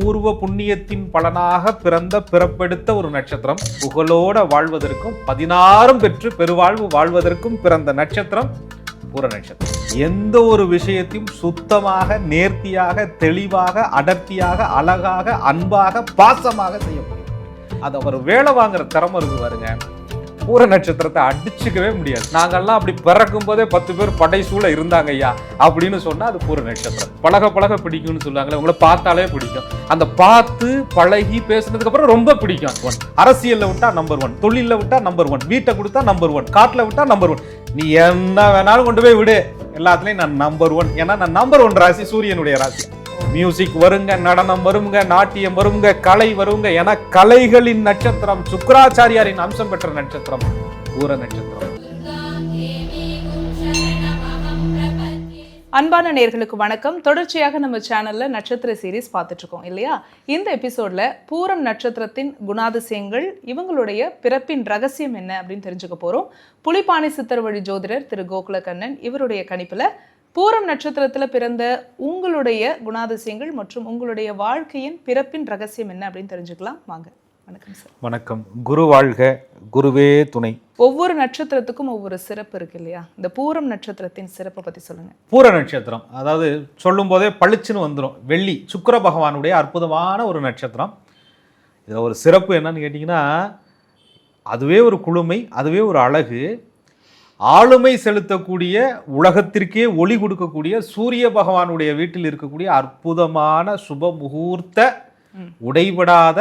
பூர்வ புண்ணியத்தின் பலனாக பிறந்த பிறப்பெடுத்த ஒரு நட்சத்திரம். புகழோட வாழ்வதற்கும் பதினாறும் பெற்று பெருவாழ்வு வாழ்வதற்கும் பிறந்த நட்சத்திரம் பூர நட்சத்திரம். எந்த ஒரு விஷயத்தையும் சுத்தமாக நேர்த்தியாக தெளிவாக அடர்த்தியாக அழகாக அன்பாக பாசமாக செய்ய முடியும் அது அவர் வேலை வாங்குற திறமை இருக்கு பாருங்க. பூர நட்சத்திரத்தை அடிச்சுக்கவே முடியாது. நாங்கள்லாம் அப்படி பிறக்கும் போதே பத்து பேர் படை சூழ இருந்தாங்க ஐயா அப்படின்னு சொன்னால் அது பூர நட்சத்திரம். பழக பழக பிடிக்கும்னு சொல்லுவாங்களே உங்களை பார்த்தாலே பிடிக்கும். அந்த பார்த்து பழகி பேசுனதுக்கு அப்புறம் ரொம்ப பிடிக்கும். ஒன் அரசியலில் விட்டா நம்பர் ஒன் தொழிலில் விட்டா நம்பர் ஒன் வீட்டை கொடுத்தா நம்பர் ஒன் காட்டில் விட்டா நம்பர் ஒன் நீ என்ன வேணாலும் கொண்டு போய் விடு. எல்லாத்துலேயும் நான் நம்பர் ஒன் ஏன்னா நான் நம்பர் ஒன் ராசி சூரியனுடைய ராசி. மியூசிக் வருங்க நடனம் வருங்க நாட்டியம் வருங்க கலை வருங்க என கலைகளின் நட்சத்திரம் சுக்கராச்சாரியாரின் அம்சம் பெற்ற நட்சத்திரம் பூர நட்சத்திரம். அன்பான நேர்களுக்கு வணக்கம். தொடர்ச்சியாக நம்ம சேனல்ல நட்சத்திர சீரிஸ் பார்த்துட்டு இருக்கோம் இல்லையா? இந்த எபிசோட்ல பூரம் நட்சத்திரத்தின் குணாதிசயங்கள் இவங்களுடைய பிறப்பின் ரகசியம் என்ன அப்படின்னு தெரிஞ்சுக்க போறோம். புலிபானி சித்தர் வழி ஜோதிடர் திரு கோகுலகண்ணன் இவருடைய கணிப்புல பூரம் நட்சத்திரத்துல பிறந்த உங்களுடைய குணாதிசயங்கள் மற்றும் உங்களுடைய வாழ்க்கையின் பிறப்பின் ரகசியம் என்ன அப்படின்னு தெரிஞ்சுக்கலாம். வாங்க. வணக்கம் சார். வணக்கம். குரு வாழ்க குருவே துணை. ஒவ்வொரு நட்சத்திரத்துக்கும் ஒவ்வொரு சிறப்பு இருக்கு இல்லையா? இந்த பூரம் நட்சத்திரத்தின் சிறப்பை பத்தி சொல்லுங்க. பூர நட்சத்திரம் அதாவது சொல்லும் போதே பளிச்சுன்னு வந்துடும் வெள்ளி சுக்கிர பகவானுடைய அற்புதமான ஒரு நட்சத்திரம். இதில் ஒரு சிறப்பு என்னன்னு கேட்டிங்கன்னா அதுவே ஒரு குளுமை அதுவே ஒரு அழகு. ஆளுமை செலுத்தக்கூடிய உலகத்திற்கே ஒளி கொடுக்கக்கூடிய சூரிய பகவானுடைய வீட்டில் இருக்கக்கூடிய அற்புதமான சுப முகூர்த்த. உடைபடாத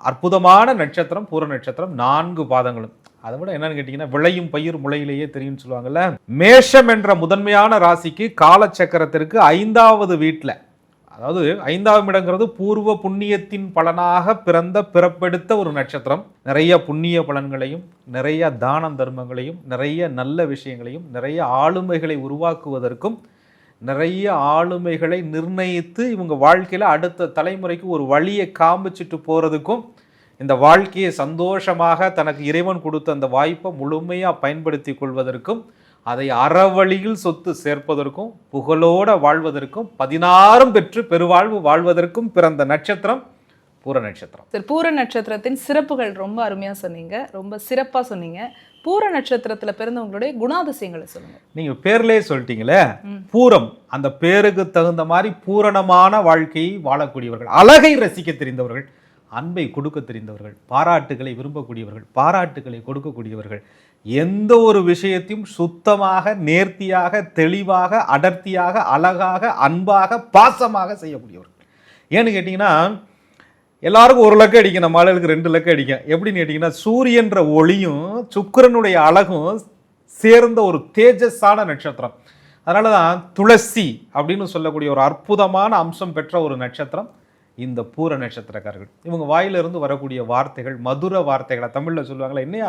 அற்புதமான நட்சத்திரம் பூர நட்சத்திரம் நான்கு பாதங்களும் அதை விட என்னன்னு கேட்டிங்கன்னா விளையும் பயிர் முளையிலேயே தெரியும்னு சொல்லுவாங்கல்ல மேஷம் என்ற முதன்மையான ராசிக்கு காலச்சக்கரத்திற்கு ஐந்தாவது வீட்டில் அதாவது ஐந்தாம் இடங்கிறது பூர்வ புண்ணியத்தின் பலனாக பிறந்த பிறப்பெடுத்த ஒரு நட்சத்திரம். நிறைய புண்ணிய பலன்களையும் நிறைய தான தர்மங்களையும் நிறைய நல்ல விஷயங்களையும் நிறைய ஆளுமைகளை உருவாக்குவதற்கும் நிறைய ஆளுமைகளை நிர்ணயித்து இவங்க வாழ்க்கையில் அடுத்த தலைமுறைக்கு ஒரு வழியை காமிச்சிட்டு போகிறதுக்கும் இந்த வாழ்க்கையை சந்தோஷமாக தனக்கு இறைவன் கொடுத்த அந்த வாய்ப்பை முழுமையாக பயன்படுத்தி கொள்வதற்கும் அதை அறவழியில் சொத்து சேர்ப்பதற்கும் புகழோட வாழ்வதற்கும் பதினாறும் பெற்று பெருவாழ்வு வாழ்வதற்கும் பிறந்த நட்சத்திரம் பூர நட்சத்திரம். சார் பூர நட்சத்திரத்தின் சிறப்புகள் ரொம்ப அருமையா சொன்னீங்க. ரொம்ப சிறப்பா சொன்னீங்க. பூர நட்சத்திரத்துல பிறந்தவங்களுடைய குணாதிசயங்களை சொல்லுங்க. நீங்க பேர்லயே சொல்லிட்டீங்களே. பூரம். அந்த பேருக்கு தகுந்த மாதிரி பூரணமான வாழ்க்கையை வாழக்கூடியவர்கள் அழகை ரசிக்க தெரிந்தவர்கள் அன்பை கொடுக்க தெரிந்தவர்கள் பாராட்டுகளை விரும்பக்கூடியவர்கள் பாராட்டுகளை கொடுக்கக்கூடியவர்கள் எந்த ஒரு விஷயத்தையும் சுத்தமாக நேர்த்தியாக தெளிவாக அடர்த்தியாக அழகாக அன்பாக பாசமாக செய்யக்கூடியவர்கள். ஏன்னு கேட்டிங்கன்னா எல்லாருக்கும் ஒரு லக்கம் அடிக்கும் நம்ம ஆளுகளுக்கு ரெண்டு லக்கம் அடிக்கும். எப்படின்னு கேட்டிங்கன்னா சூரியன்ற ஒளியும் சுக்கரனுடைய அழகும் சேர்ந்த ஒரு தேஜஸான நட்சத்திரம். அதனால தான் துளசி அப்படின்னு சொல்லக்கூடிய ஒரு அற்புதமான அம்சம் பெற்ற ஒரு நட்சத்திரம் இந்த பூர நட்சத்திரக்காரர்கள். இவங்க வாயிலிருந்து வரக்கூடிய வார்த்தைகள் மதுர வார்த்தைகளை தமிழில் சொல்லுவாங்களே என்னையா?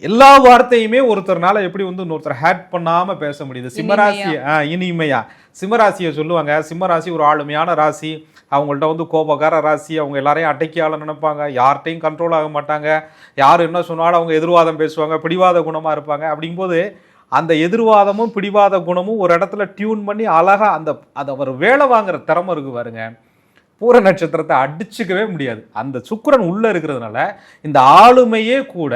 எல்லா வார்த்தையுமே ஒருத்தர்னால எப்படி வந்து இன்னொருத்தர் ஹேட் பண்ணாம பேச முடியுது? சிம்மராசி ஆ, இனிமையா. சிம்மராசியை சொல்லுவாங்க. சிம்மராசி ஒரு ஆளுமையான ராசி. அவங்கள்ட்ட வந்து கோபக்கார ராசி. அவங்க எல்லாரையும் அடக்கி ஆள நினைப்பாங்க. யார்கிட்டையும் கண்ட்ரோல் ஆக மாட்டாங்க. யார் என்ன சொன்னாலும் அவங்க எதிர்வாதம் பேசுவாங்க. பிடிவாத குணமா இருப்பாங்க. அப்படிங்கும்போது அந்த எதிர்வாதமும் பிடிவாத குணமும் ஒரு இடத்துல டியூன் பண்ணி அழகா அந்த அதை அவர் வேலை வாங்குற திறமை இருக்கு பாருங்க. பூர நட்சத்திரத்தை அடிச்சுக்கவே முடியாது. அந்த சுக்கரன் உள்ளே இருக்கிறதுனால இந்த ஆளுமையே கூட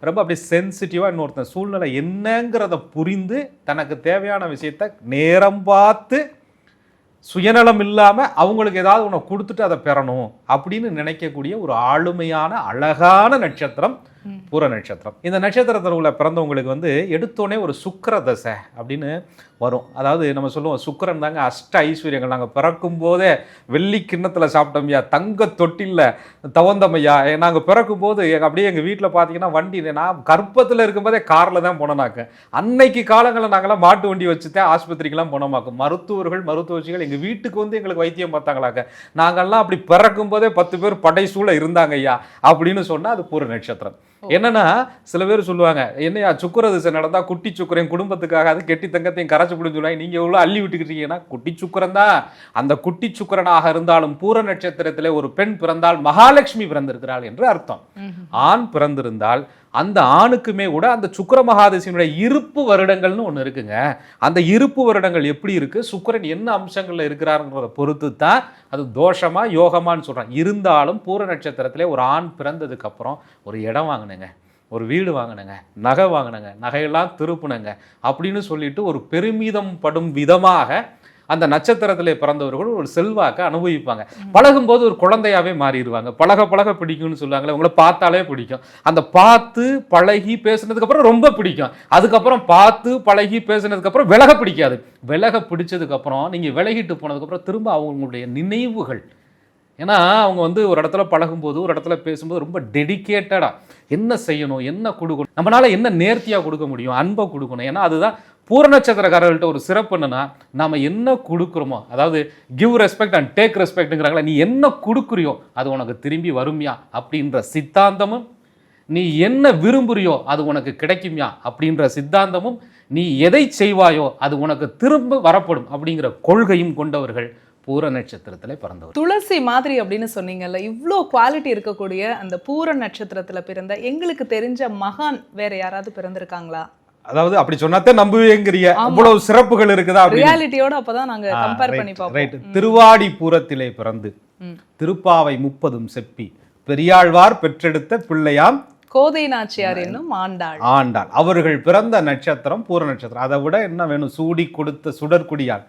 ரொம்ப அப்படியே சென்சிட்டிவாக இன்னொருத்தன் சூழ்நிலை என்னங்கிறத புரிந்து தனக்கு தேவையான விஷயத்த நேரம் பார்த்து சுயநலம் இல்லாமல் அவங்களுக்கு ஏதாவது ஒன்று கொடுத்துட்டு அதை பெறணும் அப்படின்னு நினைக்கக்கூடிய ஒரு ஆளுமையான அழகான நட்சத்திரம் பூர நட்சத்திரம். இந்த நட்சத்திரத்தில் உள்ள பிறந்தவங்களுக்கு வந்து எடுத்தோடனே ஒரு சுக்கர தசை அப்படின்னு வரும். அதாவது நம்ம சொல்லுவோம் சுக்கரன் தாங்க அஷ்ட ஐஸ்வர்யங்கள். நாங்கள் பிறக்கும் போதே வெள்ளி கிண்ணத்தில் சாப்பிட்டோம்யா தங்க தொட்டில்ல தவந்தமையா. நாங்கள் பிறக்கும் போது எங்க அப்படியே எங்கள் வீட்டில் பார்த்தீங்கன்னா வண்டி நான் கர்ப்பத்தில் இருக்கும்போதே காரில் தான் போனோனாக்க அன்னைக்கு காலங்களில் நாங்களாம் மாட்டு வண்டி வச்சு தான் ஆஸ்பத்திரிக்கெல்லாம் போனோமாக்கும் மருத்துவர்கள் மருத்துவச்சிகள் எங்கள் வீட்டுக்கு வந்து எங்களுக்கு வைத்தியம் பார்த்தாங்களாக்க நாங்கள்லாம் அப்படி பிறக்கும் போதே பத்து பேர் படை சூழ இருந்தாங்க ஐயா அப்படின்னு சொன்னால் அது பூர நட்சத்திரம். என்னன்னா சில பேர் சொல்லுவாங்க என்னையா சுக்குர திசை நடந்தா குட்டி சுக்குரையும் குடும்பத்துக்காக அது கெட்டி தங்கத்தையும் கரை கரைச்சி சொல்லுவாங்க. நீங்க எவ்வளவு அள்ளி விட்டுக்கிட்டீங்கன்னா குட்டி சுக்கரன் தான். அந்த குட்டி சுக்கரனாக இருந்தாலும் பூர நட்சத்திரத்திலே ஒரு பெண் பிறந்தால் மகாலட்சுமி பிறந்திருக்கிறாள் என்று அர்த்தம். ஆண் பிறந்திருந்தால் அந்த ஆணுக்குமே கூட அந்த சுக்கர மகாதசியினுடைய இருப்பு வருடங்கள்னு ஒன்று இருக்குங்க. அந்த இருப்பு வருடங்கள் எப்படி இருக்குது சுக்கிரன் என்ன அம்சங்களில் இருக்கிறாருங்கிறத பொறுத்து தான் அது தோஷமா யோகமான்னு சொல்கிறான் இருந்தாலும் பூர நட்சத்திரத்திலே ஒரு ஆண் பிறந்ததுக்கப்புறம் ஒரு இடம் வாங்கினேங்க. ஒரு வீடு வாங்கினேங்க. நகை வாங்கினேங்க. நகையெல்லாம் திருப்புனங்க. அப்படின்னு சொல்லிட்டு ஒரு பெருமிதம் படும் விதமாக அந்த நட்சத்திரத்திலே பிறந்தவர்கள் ஒரு செல்வாக்க அனுபவிப்பாங்க. பழகும்போது ஒரு குழந்தையாவே மாறிடுவாங்க. பழக பழக பிடிக்கும்னு சொல்லுவாங்களே உங்களை பார்த்தாலே பிடிக்கும். அந்த பார்த்து பழகி பேசுனதுக்கு அப்புறம் ரொம்ப பிடிக்கும். அதுக்கப்புறம் பார்த்து பழகி பேசுனதுக்கு அப்புறம் விலக பிடிக்காது. விலக பிடிச்சதுக்கு அப்புறம் நீங்க விலகிட்டு போனதுக்கு அப்புறம் திரும்ப அவங்களுடைய நினைவுகள். ஏன்னா அவங்க வந்து ஒரு இடத்துல பழகும்போது ஒரு இடத்துல பேசும்போது ரொம்ப டெடிகேட்டடாக என்ன செய்யணும் என்ன கொடுக்கணும் நம்மளால என்ன நேர்த்தியாக கொடுக்க முடியும் அன்பை கொடுக்கணும். ஏன்னா அதுதான் பூர நட்சத்திரக்காரர்கள்ட்ட ஒரு சிறப்பு என்னன்னா நாம என்ன கொடுக்குறோமோ அதாவது கிவ் ரெஸ்பெக்ட் அண்ட் டேக் ரெஸ்பெக்ட்டுங்கிறாங்களா நீ என்ன கொடுக்குறியோ அது உனக்கு திரும்பி வரும்யா அப்படின்ற சித்தாந்தமும் நீ என்ன விரும்புறியோ அது உனக்கு கிடைக்குமியா அப்படின்ற சித்தாந்தமும் நீ எதை செய்வாயோ அது உனக்கு திரும்ப வரப்படும் அப்படிங்கிற கொள்கையும் கொண்டவர்கள் பூர நட்சத்திரத்தில் பிறந்தவர். துளசி மாதிரி அப்படின்னு சொன்னீங்கல்ல இவ்வளோ குவாலிட்டி இருக்கக்கூடிய அந்த பூர நட்சத்திரத்தில் பிறந்த எங்களுக்கு தெரிஞ்ச மகான் வேற யாராவது பிறந்திருக்காங்களா? அதாவது அப்படி சொன்னாத்தான் நம்புவேங்கிறிய. ஆமா. இவ்வளவு சிறப்புகள் இருக்குதா ரியாலிட்டியோட அப்பதான் நாங்க கம்பேர் பண்ணி ரைட் பார்ப்போம் திருவாடிபுரத்திலே பிறந்து. திருப்பாவை முப்பதும் செப்பி பெரியாழ்வார் பெற்றெடுத்த பிள்ளையாம் கோதை நாச்சியார் என்னும் ஆண்டாள். ஆண்டாள். அவர்கள் பிறந்த நட்சத்திரம் பூர நட்சத்திரம். அதை விட என்ன வேணும்? சூடி கொடுத்த சுடற்குடியாள்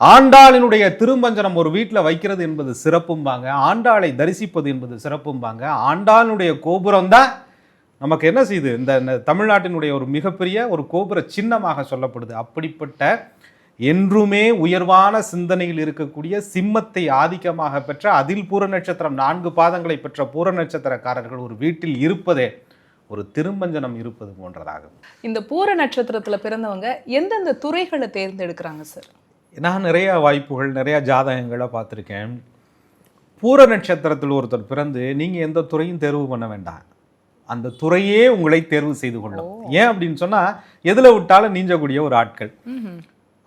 ஆண்டாளினுடைய திருமஞ்சனம் ஒரு வீட்டில் வைக்கிறது என்பது சிறப்பும்பாங்க. ஆண்டாளை தரிசிப்பது என்பது சிறப்பும்பாங்க. ஆண்டாளுடைய கோபுரம் தான் நமக்கு என்ன செய்யுது இந்த தமிழ்நாட்டினுடைய ஒரு மிகப்பெரிய ஒரு கோபுர சின்னமாக சொல்லப்படுது. அப்படிப்பட்ட என்றுமே உயர்வான சிந்தனையில் இருக்கக்கூடிய சிம்மத்தை ஆதிக்கமாக பெற்ற அதில் பூர நட்சத்திரம் நான்கு பாதங்களை பெற்ற பூர நட்சத்திரக்காரர்கள் ஒரு வீட்டில் இருப்பதே ஒரு திருமஞ்சனம் இருப்பது போன்றதாகும். இந்த பூர நட்சத்திரத்துல பிறந்தவங்க எந்தெந்த துறைகளை தேர்ந்தெடுக்கிறாங்க சார்? நான் நிறைய வாய்ப்புகள் நிறைய ஜாதகங்களை பார்த்துருக்கேன். பூர நட்சத்திரத்தில் ஒருத்தர் பிறந்து நீங்கள் எந்த துறையும் தேர்வு பண்ண வேண்டாம். அந்த துறையே உங்களை தேர்வு செய்து கொள்ளும். ஏன் அப்படின்னு சொன்னால் எதில் விட்டாலும் நீஞ்சக்கூடிய ஒரு ஆட்கள்.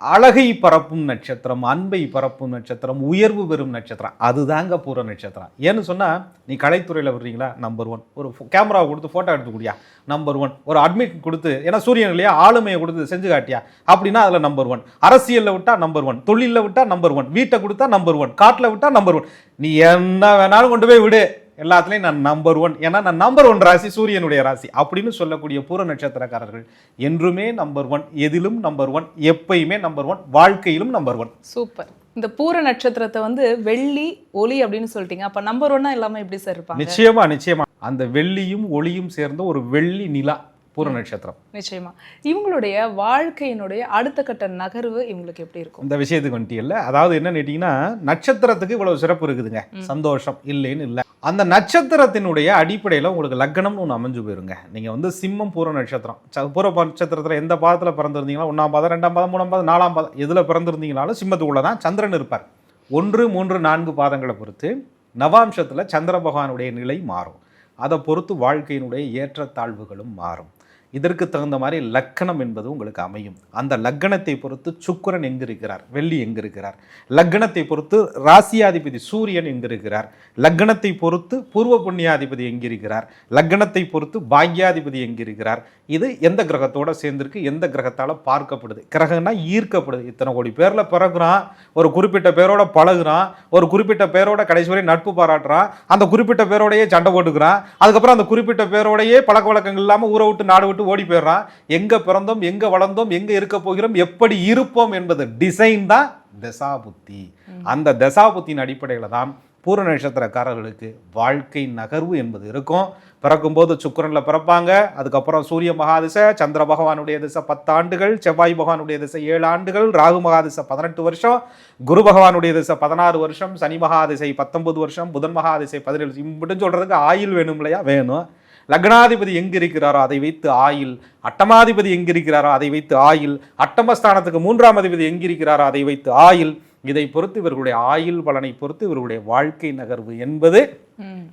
அழகை பரப்பும் நட்சத்திரம் அன்பை பரப்பும் நட்சத்திரம் உயர்வு பெறும் நட்சத்திரம் அதுதாங்க பூர நட்சத்திரம். ஏன்னு சொன்னால் நீ கலைத்துறையில் வர்றீங்களா? நம்பர் ஒன் ஒரு கேமராவை கொடுத்து ஃபோட்டோ எடுத்து கூடியா நம்பர் ஒன் ஒரு அட்மிட் கொடுத்து ஏன்னா சூரியன் இல்லையா ஆளுமையை கொடுத்து செஞ்சு காட்டியா? அப்படின்னா அதில் நம்பர் ஒன் அரசியலில் விட்டா நம்பர் ஒன் தொழிலில் விட்டா நம்பர் ஒன் வீட்டை கொடுத்தா நம்பர் ஒன் காட்டில் விட்டா நம்பர் ஒன் நீ என்ன வேணாலும் கொண்டு போய் விடு. எல்லாத்துலேயும் நான் நம்பர் ஒன் ஏன்னா நான் நம்பர் ஒன் ராசி சூரியனுடைய ராசி. அப்படின்னு சொல்லக்கூடிய பூர நட்சத்திரக்காரர்கள் என்றுமே நம்பர் ஒன் எதிலும் நம்பர் ஒன் எப்பயுமே நம்பர் ஒன் வாழ்க்கையிலும் நம்பர் ஒன் சூப்பர் இந்த பூர நட்சத்திரத்தை வந்து வெள்ளி ஒளி அப்படின்னு சொல்லிட்டீங்க. அப்ப நம்பர் ஒன்னா இல்லாம எப்படி சார் இருப்பாங்க? நிச்சயமா நிச்சயமா. அந்த வெள்ளியும் ஒளியும் சேர்ந்த ஒரு வெள்ளி நிலா பூர நட்சத்திரம். நிச்சயமா. இவங்களுடைய வாழ்க்கையினுடைய அடுத்த கட்ட நகர்வு இவங்களுக்கு எப்படி இருக்கும்? இந்த விஷயத்துக்கு வந்துட்டியல்ல அதாவது என்னன்னு கேட்டிங்கன்னா நட்சத்திரத்துக்கு இவ்வளவு சிறப்பு இருக்குதுங்க. சந்தோஷம் இல்லைன்னு இல்லை. அந்த நட்சத்திரத்தினுடைய அடிப்படையில் உங்களுக்கு லக்னம்னு ஒன்று அமைஞ்சு போயிருங்க. நீங்கள் வந்து சிம்மம் பூர நட்சத்திரம். ச- பூர நட்சத்திரத்தில் எந்த பாதத்தில் பிறந்திருந்தீங்களா ஒன்றாம் பாதம் ரெண்டாம் பாதம் மூணாம் பாதம் நாலாம் பாதம் எதில் பிறந்திருந்தீங்களாலும் சிம்மத்துக்குள்ளே தான் சந்திரன் இருப்பார். ஒன்று மூன்று நான்கு பாதங்களை பொறுத்து நவாம்சத்தில் சந்திர பகவானுடைய நிலை மாறும். அதை பொறுத்து வாழ்க்கையினுடைய ஏற்றத்தாழ்வுகளும் மாறும். இதற்கு தகுந்த மாதிரி லக்கணம் என்பது உங்களுக்கு அமையும். அந்த லக்கணத்தை பொறுத்து சுக்கிரன் எங்கிருக்கிறார் வெள்ளி எங்கிருக்கிறார் லக்கணத்தை பொறுத்து ராசியாதிபதி சூரியன் எங்கிருக்கிறார் லக்கணத்தை பொறுத்து பூர்வ புண்ணியாதிபதி எங்கிருக்கிறார். லக்கணத்தை பொறுத்து பாக்யாதிபதி எங்கிருக்கிறார். இது எந்த கிரகத்தோட சேர்ந்திருக்கு எந்த கிரகத்தால் பார்க்கப்படுது. கிரகம்னா ஈர்க்கப்படுது. இத்தனை கோடி பேரில் பிறகுறான் ஒரு குறிப்பிட்ட பேரோட பழகுறான் ஒரு குறிப்பிட்ட பேரோட கடைசி வரை நட்பு பாராட்டுறான் அந்த குறிப்பிட்ட பேரோடையே சண்டை போட்டுக்கிறான் அதுக்கப்புறம் அந்த குறிப்பிட்ட பேரோடையே பழக்க வழக்கங்கள் இல்லாமல் ஊரை விட்டு நாடு விட்டு ஓடி போயிடுறான். எங்க பிறந்தோம் எங்க வளர்ந்தோம் எங்க இருக்க போகிறோம் எப்படி இருப்போம் என்பது டிசைன் தான் தசாபுத்தி. அந்த தசாபுத்தியின் அடிப்படையில் தான் பூர நட்சத்திரக்காரர்களுக்கு வாழ்க்கை நகர்வு என்பது இருக்கும். பிறக்கும்போது சுக்கிரன்ல பிறப்பாங்க. அதுக்கப்புறம் சூரிய மகாதிசை சந்திர பகவானுடைய திசை பத்து ஆண்டுகள் செவ்வாய் பகவானுடைய திசை ஏழு ஆண்டுகள் ராகு மகாதிசை பதினெட்டு வருஷம் குரு பகவானுடைய திசை பதினாறு வருஷம் சனி மகாதிசை பத்தொன்பது வருஷம் புதன் மகாதிசை பதினேழு இப்படின்னு சொல்றதுக்கு ஆயுள் வேணும் இல்லையா? வேணும். லக்னாதிபதி எங்க இருக்கிறாரோ அதை வைத்து ஆயில் அட்டமாதிபதி எங்க இருக்கிறாரோ அதை வைத்து ஆயில் அட்டமஸ்தானத்துக்கு மூன்றாம் அதிபதி எங்க இருக்கிறாரோ அதை வைத்து ஆயில் இதை பொறுத்து இவர்களுடைய ஆயுள் பலனை பொறுத்து இவர்களுடைய வாழ்க்கை நகர்வு என்பது.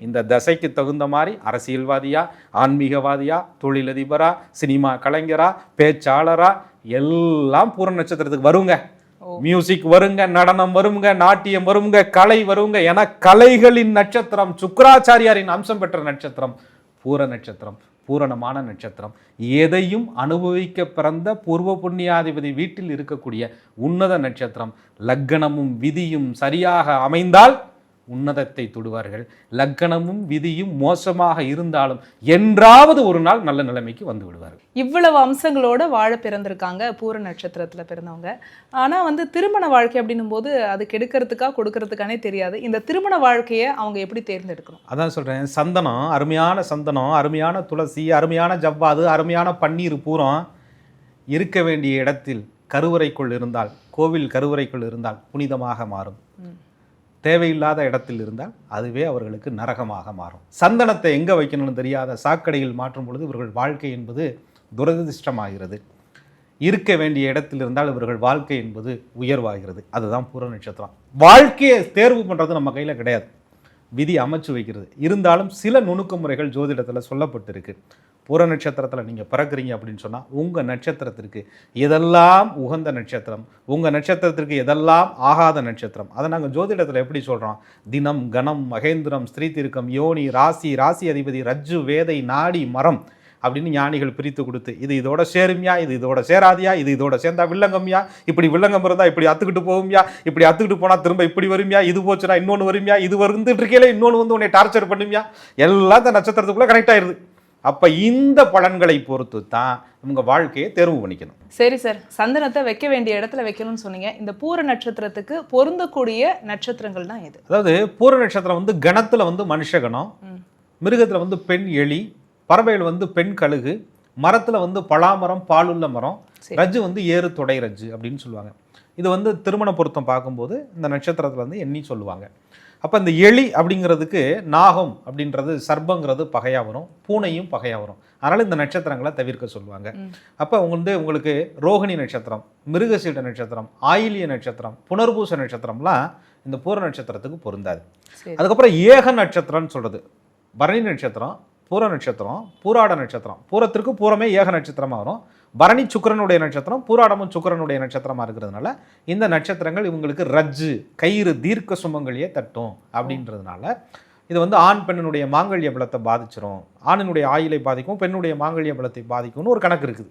இந்த தசைக்கு தகுந்த மாதிரி அரசியல்வாதியா ஆன்மீகவாதியா தொழிலதிபரா சினிமா கலைஞரா பேச்சாளரா எல்லாம் பூர நட்சத்திரத்துக்கு வருங்க. மியூசிக் வருங்க நடனம் வருங்க நாட்டியம் வருங்க கலை வருங்க என கலைகளின் நட்சத்திரம் சுக்கராச்சாரியாரின் அம்சம் பெற்ற நட்சத்திரம் பூர நட்சத்திரம் பூரணமான நட்சத்திரம். எதையும் அனுபவிக்க பிறந்த பூர்வ புண்ணியாதிபதி வீட்டில் இருக்கக்கூடிய உன்னத நட்சத்திரம். லக்கணமும் விதியும் சரியாக அமைந்தால் உன்னதத்தை தொடுவார்கள். லக்கணமும் விதியும் மோசமாக இருந்தாலும் என்றாவது ஒரு நாள் நல்ல நிலைமைக்கு வந்து விடுவார்கள். இவ்வளவு அம்சங்களோட வாழ பிறந்திருக்காங்க பூர நட்சத்திரத்துல பிறந்தவங்க. ஆனா வந்து திருமண வாழ்க்கை அப்படின்னும் போது அது கெடுக்கிறதுக்கா கொடுக்கறதுக்கானே தெரியாது. இந்த திருமண வாழ்க்கையை அவங்க எப்படி தேர்ந்தெடுக்கணும்? அதான் சொல்கிறேன் சந்தனம் அருமையான சந்தனம் அருமையான துளசி அருமையான ஜவ்வாது அருமையான பன்னீர் பூரம் இருக்க வேண்டிய இடத்தில் கருவறைக்குள் இருந்தால் கோவில் கருவறைக்குள் இருந்தால் புனிதமாக மாறும். தேவையில்லாத இடத்தில் இருந்தால் அதுவே அவர்களுக்கு நரகமாக மாறும். சந்தனத்தை எங்கே வைக்கணும்னு தெரியாத சாக்கடையில் மாற்றும் பொழுது இவர்கள் வாழ்க்கை என்பது துரதிருஷ்டமாகிறது. இருக்க வேண்டிய இடத்தில் இருந்தால் இவர்கள் வாழ்க்கை என்பது உயர்வாகிறது. அதுதான் பூர நட்சத்திரம். வாழ்க்கையை தேர்வு பண்ணுறது நம்ம கையில் கிடையாது. விதி அமைச்சு வைக்கிறது. இருந்தாலும் சில நுணுக்க முறைகள் ஜோதிடத்தில் சொல்லப்பட்டிருக்கு. புற நட்சத்திரத்தில் நீங்கள் பறக்குறீங்க அப்படின்னு சொன்னால் உங்கள் நட்சத்திரத்திற்கு எதெல்லாம் உகந்த நட்சத்திரம் உங்கள் நட்சத்திரத்திற்கு எதெல்லாம் ஆகாத நட்சத்திரம் அதை நாங்கள் ஜோதிடத்தில் எப்படி சொல்கிறோம் தினம் கணம் மகேந்திரம் ஸ்ரீ திருக்கம் யோனி ராசி ராசி அதிபதி ரஜ்ஜு வேதை நாடி மரம் அப்படின்னு ஞானிகள் பிரித்து கொடுத்து இது இதோட சேரும்யா இது இதோட சேராதியா இது இதோட சேர்ந்தா வில்லங்கம்யா இப்படி வில்லங்கம் இருந்தா இப்படி அத்துக்கிட்டு போகும்யா இப்படி அத்துக்கிட்டு போனா திரும்ப இப்படி வரும்யா இது போச்சுன்னா இன்னொன்று வரும்யா இது வந்துட்டு இருக்கையில இன்னொன்று வந்து உன்னை டார்ச்சர் பண்ணும்யா. எல்லாம் இந்த நட்சத்திரத்துக்குள்ள கனெக்ட் ஆயிருது. அப்ப இந்த பலன்களை பொறுத்து தான் உங்க வாழ்க்கையை தேர்வு பண்ணிக்கணும். சரி சார் சந்தனத்தை வைக்க வேண்டிய இடத்துல வைக்கணும்னு சொன்னீங்க. இந்த பூர நட்சத்திரத்துக்கு பொருந்தக்கூடிய நட்சத்திரங்கள்னா எது? அதாவது பூர நட்சத்திரம் வந்து கணத்துல வந்து மனுஷகணம். மிருகத்துல வந்து பெண் எலி பறவைகள் வந்து பெண் கழுகு மரத்துல வந்து பலாமரம் பாலுள்ள மரம். ரஜ்ஜு வந்து ஏறு தொடை ரஜ்ஜு அப்படின்னு சொல்லுவாங்க. இது வந்து திருமண பொருத்தம் பார்க்கும்போது இந்த நட்சத்திரத்துல வந்து எண்ணி சொல்லுவாங்க. அப்போ இந்த எலி அப்படிங்கிறதுக்கு நாகம் அப்படின்றது சர்ப்பங்கிறது பகையா வரும் பூனையும் பகையா வரும். அதனால இந்த நட்சத்திரங்களை தவிர்க்க சொல்லுவாங்க. அப்போ வந்து உங்களுக்கு ரோகிணி நட்சத்திரம் மிருகசீட நட்சத்திரம் ஆயிலிய நட்சத்திரம் புனர்பூச நட்சத்திரம்லாம் இந்த பூர நட்சத்திரத்துக்கு பொருந்தாது. அதுக்கப்புறம் ஏக நட்சத்திரம்னு சொல்றது. பரணி நட்சத்திரம் பூர நட்சத்திரம் பூராட நட்சத்திரம். பூரத்திற்கு பூரமே ஏக நட்சத்திரமாக வரும். பரணி சுக்கிரனுடைய நட்சத்திரம் பூராடமும் சுக்கிரனுடைய நட்சத்திரமாக இருக்கிறதுனால இந்த நட்சத்திரங்கள் இவங்களுக்கு ரஜ்ஜு கயிறு தீர்க்க சுமங்கலியே தட்டும் அப்படின்றதுனால இது வந்து ஆண் பெண்ணினுடைய மாங்கல்ய பலத்தை பாதிச்சிரும். ஆணினுடைய ஆயிலை பாதிக்கும் பெண்ணுடைய மாங்கல்ய பலத்தை பாதிக்கும்னு ஒரு கணக்கு இருக்குது.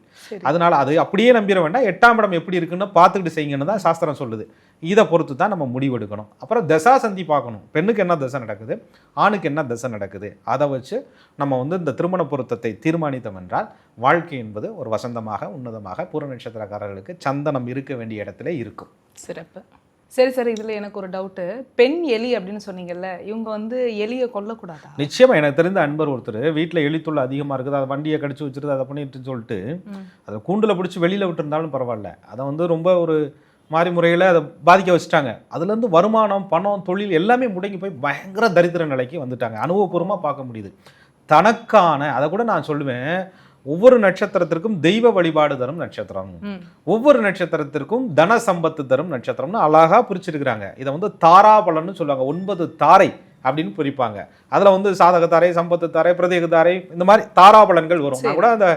அதனால அது அப்படியே நம்பிட வேண்டாம். எட்டாம் இடம் எப்படி இருக்குன்னு பார்த்துக்கிட்டு செய்யுங்கன்னு தான் சாஸ்திரம் சொல்லுது. இதை பொறுத்து தான் நம்ம முடிவெடுக்கணும். அப்புறம் தசா சந்தி பார்க்கணும். பெண்ணுக்கு என்ன தசை நடக்குது? ஆணுக்கு என்ன தசை நடக்குது? அதை வச்சு நம்ம வந்து இந்த திருமண பொருத்தத்தை தீர்மானித்தோம் என்றால் வாழ்க்கை என்பது ஒரு வசந்தமாக உன்னதமாக பூர நட்சத்திரக்காரர்களுக்கு சந்தனம் இருக்க வேண்டிய இடத்துல இருக்கும். சிறப்பு. சரி சார் இதுல எனக்கு ஒரு டவுட்டு பெண் எலி அப்படின்னு சொன்னீங்கல்ல இவங்க வந்து எலியை கொல்லக்கூடாதா? நிச்சயமா எனக்கு தெரிந்த அன்பர் ஒருத்தர் வீட்டில் எலித்துள்ள அதிகமாக இருக்குது அதை வண்டியை கடிச்சு வச்சிருது அதை பண்ணிட்டு சொல்லிட்டு. அதை கூண்டில் பிடிச்சி வெளியில் விட்டுருந்தாலும் பரவாயில்ல. அதை வந்து ரொம்ப ஒரு மாறி முறையில் அதை பாதிக்க வச்சுட்டாங்க. அதுலேருந்து வருமானம் பணம் தொழில் எல்லாமே முடங்கி போய் பயங்கர தரித்திர நிலைக்கு வந்துட்டாங்க. அனுபவபூர்வமாக பார்க்க முடியுது. தனக்கான அதை கூட நான் சொல்லுவேன் ஒவ்வொரு நட்சத்திரத்திற்கும் தெய்வ வழிபாடு தரும் நட்சத்திரம். ஒவ்வொரு நட்சத்திரத்திற்கும் தன சம்பத்து தரும் நட்சத்திரம்னு அழகா பிரிச்சிருக்கிறாங்க. இதை வந்து தாராபலன்னு சொல்லுவாங்க. ஒன்பது தாரை அப்படின்னு பிரிப்பாங்க. அதுல வந்து சாதக தாரை சம்பத்து தாரை பிரதேக தாரை இந்த மாதிரி தாராபலன்கள் வரும். கூட அந்த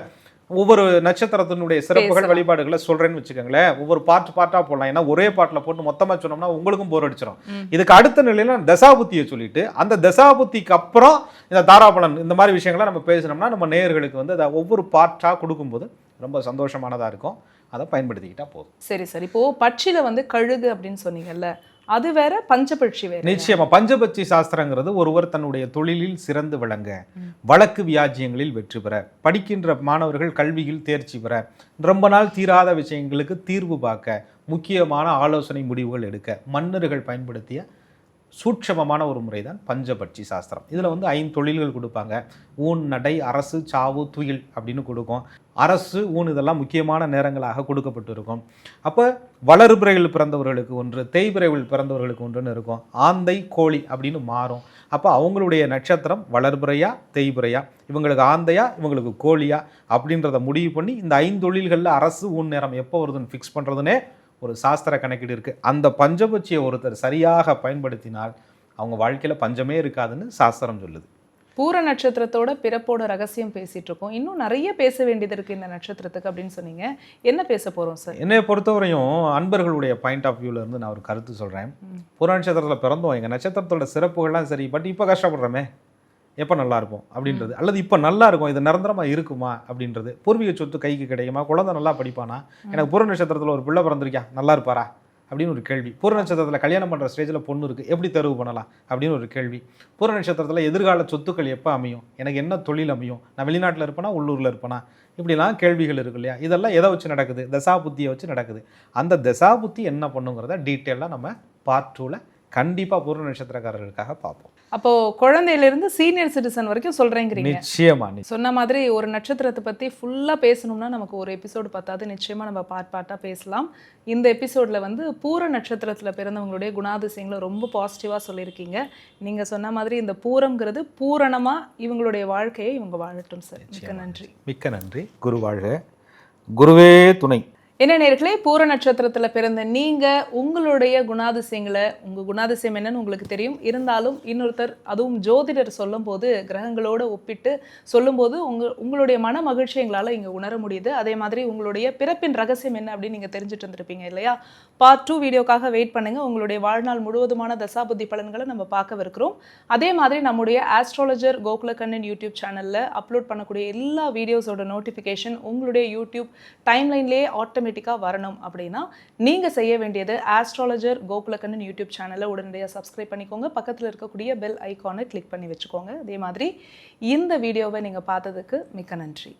ஒவ்வொரு நட்சத்திரத்தினுடைய சிறப்புகள். வழிபாடுகளை சொல்றேன்னு வச்சுக்கோங்களேன். ஒவ்வொரு பார்ட் பார்ட்டா போடலாம். ஏன்னா ஒரே பாட்டில் போட்டு மொத்தமா சொன்னோம்னா உங்களுக்கும் போர் அடிச்சிடும். இதுக்கு அடுத்த நிலையில தசாபுத்தியை சொல்லிட்டு அந்த தசாபுத்திக்கு அப்புறம் இந்த தாராபலன் இந்த மாதிரி விஷயங்களை நம்ம பேசினோம்னா நம்ம நேயர்களுக்கு வந்து அதை ஒவ்வொரு பார்ட்டா கொடுக்கும்போது ரொம்ப சந்தோஷமானதா இருக்கும். அதை பயன்படுத்திக்கிட்டா போதும். சரி சரி. இப்போ பட்சில வந்து கழுகு அப்படின்னு சொன்னீங்கல்ல அது வேற பஞ்சபட்சி வேற. நிச்சயமா பஞ்சபட்சி சாஸ்திரங்கிறது ஒருவர் தன்னுடைய தொழிலில் சிறந்து விளங்க வழக்கு வியாஜியங்களில் வெற்றி பெற படிக்கின்ற மாணவர்கள் கல்வியில் தேர்ச்சி பெற ரொம்ப நாள் தீராத விஷயங்களுக்கு தீர்வு பார்க்க முக்கியமான ஆலோசனை முடிவுகள் எடுக்க மன்னர்கள் பயன்படுத்திய சூட்சமமான ஒரு முறை தான் பஞ்சபட்சி சாஸ்திரம். இதில் வந்து ஐந்து தொழில்கள் கொடுப்பாங்க. ஊன் நடை அரசு சாவு துயில் அப்படின்னு கொடுக்கும். அரசு ஊன் இதெல்லாம் முக்கியமான நேரங்களாக கொடுக்கப்பட்டு இருக்கும் அப்போ வளர்பிறையில் பிறந்தவர்களுக்கு ஒன்று தேய்பிறைவில் பிறந்தவர்களுக்கு ஒன்றுன்னு இருக்கும். ஆந்தை கோழி அப்படின்னு மாறும். அப்போ அவங்களுடைய நட்சத்திரம் வளர்பிறையா தேய்பிறையா? இவங்களுக்கு ஆந்தையா இவங்களுக்கு கோழியா? அப்படின்றத முடிவு பண்ணி இந்த ஐந்து தொழில்களில் அரசு ஊன் நேரம் எப்போ வருதுன்னு ஃபிக்ஸ் பண்ணுறதுனே ஒரு சாஸ்திர கணக்கீடு இருக்குது அந்த பஞ்சபட்சியை ஒருத்தர் சரியாக பயன்படுத்தினால் அவங்க வாழ்க்கையில் பஞ்சமே இருக்காதுன்னு சாஸ்திரம் சொல்லுது. பூர நட்சத்திரத்தோட பிறப்போட ரகசியம் பேசிட்டு இருக்கோம். இன்னும் நிறைய பேச வேண்டியது இருக்கு இந்த நட்சத்திரத்துக்கு அப்படின்னு சொன்னீங்க. என்ன பேச போறோம் சார் என்னை பொறுத்தவரையும் அன்பர்களுடைய பாயிண்ட் ஆஃப் வியூல இருந்து நான் ஒரு கருத்து சொல்றேன். புற நட்சத்திரத்தில் பிறந்தோம். எங்க நட்சத்திரத்தோட சிறப்புகள்லாம் சரி பட் இப்போ கஷ்டப்படுறோமே. எப்போ நல்லா இருக்கும் அப்படின்றது அல்லது இப்போ நல்லா இருக்கும் இது நிரந்தரமா இருக்குமா அப்படின்றது. பூர்வீக சொத்து கைக்கு கிடைக்குமா? குழந்தை நல்லா படிப்பானா? எனக்கு பூர நட்சத்திரத்தில் ஒரு பிள்ளை பிறந்திருக்கா? நல்லா இருப்பாரா அப்படின்னு ஒரு கேள்வி. பூர நட்சத்திரத்தில் கல்யாணம் பண்ணுற ஸ்டேஜில் பொண்ணு இருக்குது எப்படி தேர்வு பண்ணலாம்? அப்படின்னு ஒரு கேள்வி. பூர நட்சத்திரத்தில் எதிர்கால சொத்துக்கள் எப்போ அமையும்? எனக்கு என்ன தொழில் அமையும்? நான் வெளிநாட்டில் இருப்பேனா? உள்ளூரில் இருப்பேனா? இப்படிலாம் கேள்விகள் இருக்கு இல்லையா? இதெல்லாம் எதை வச்சு நடக்குது? தசா புத்தியை வச்சு நடக்குது. அந்த தசா புத்தி என்ன பண்ணுங்கிறத டீட்டெயிலாக நம்ம பார்ட் டூவில் கண்டிப்பாக பூர்ண நட்சத்திரக்காரர்களுக்காக பார்ப்போம். அப்போ குழந்தையில இருந்து சீனியர் சிட்டிசன் வரைக்கும் சொல்றேங்கிறீங்க. நிச்சயமா நி- சொன்ன மாதிரி ஒரு நட்சத்திரத்தை பத்தி ஃபுல்லா பேசணும்னா நமக்கு ஒரு எபிசோடு பத்தாது. நிச்சயமா நம்ம பார்ட் பார்ட்டா பேசலாம். இந்த எபிசோட்ல வந்து பூர நட்சத்திரத்துல பிறந்தவங்களுடைய குணாதிசயங்களை ரொம்ப பாசிட்டிவா சொல்லியிருக்கீங்க. நீங்க சொன்ன மாதிரி இந்த பூரம்ங்கிறது பூரணமா இவங்களுடைய வாழ்க்கையை இவங்க வாழட்டும் சார் மிக்க நன்றி. மிக்க நன்றி. குரு வாழ்க. குருவே துணை. என்ன நேர்களே பூர நட்சத்திரத்தில் பிறந்த நீங்கள் உங்களுடைய குணாதிசயங்களை உங்கள் குணாதிசயம் என்னன்னு உங்களுக்கு தெரியும். இருந்தாலும் இன்னொருத்தர் அதுவும் ஜோதிடர் சொல்லும்போது கிரகங்களோட ஒப்பிட்டு சொல்லும்போது உங்கள் உங்களுடைய மன மகிழ்ச்சி இங்கே உணர முடியுது. அதே மாதிரி உங்களுடைய பிறப்பின் ரகசியம் என்ன அப்படின்னு நீங்கள் தெரிஞ்சுட்டு இருந்திருப்பீங்க இல்லையா? பார்ட் டூ வீடியோக்காக வெயிட் பண்ணுங்கள் உங்களுடைய வாழ்நாள் முழுவதுமான தசாபுத்தி பலன்களை நம்ம பார்க்கவிருக்கிறோம். அதே மாதிரி நம்முடைய ஆஸ்ட்ராலஜர் கோகுலக்கண்ணன் யூடியூப் சேனலில் அப்லோட் பண்ணக்கூடிய எல்லா வீடியோஸோட நோட்டிஃபிகேஷன் உங்களுடைய யூடியூப் டைம்லைன்லேயே ஆட்டோமேட்டிக்காக வரணும் அப்படின்னா நீங்கள் செய்ய வேண்டியது ஆஸ்ட்ராலஜர் கோகுலக்கண்ணன் யூடியூப் சேனலை உடனடியாக சப்ஸ்கிரைப் பண்ணிக்கோங்க. பக்கத்தில் இருக்கக்கூடிய பெல் ஐக்கானை கிளிக் பண்ணி வச்சுக்கோங்க. அதே மாதிரி இந்த வீடியோவை நீங்கள் பார்த்ததுக்கு மிக்க நன்றி.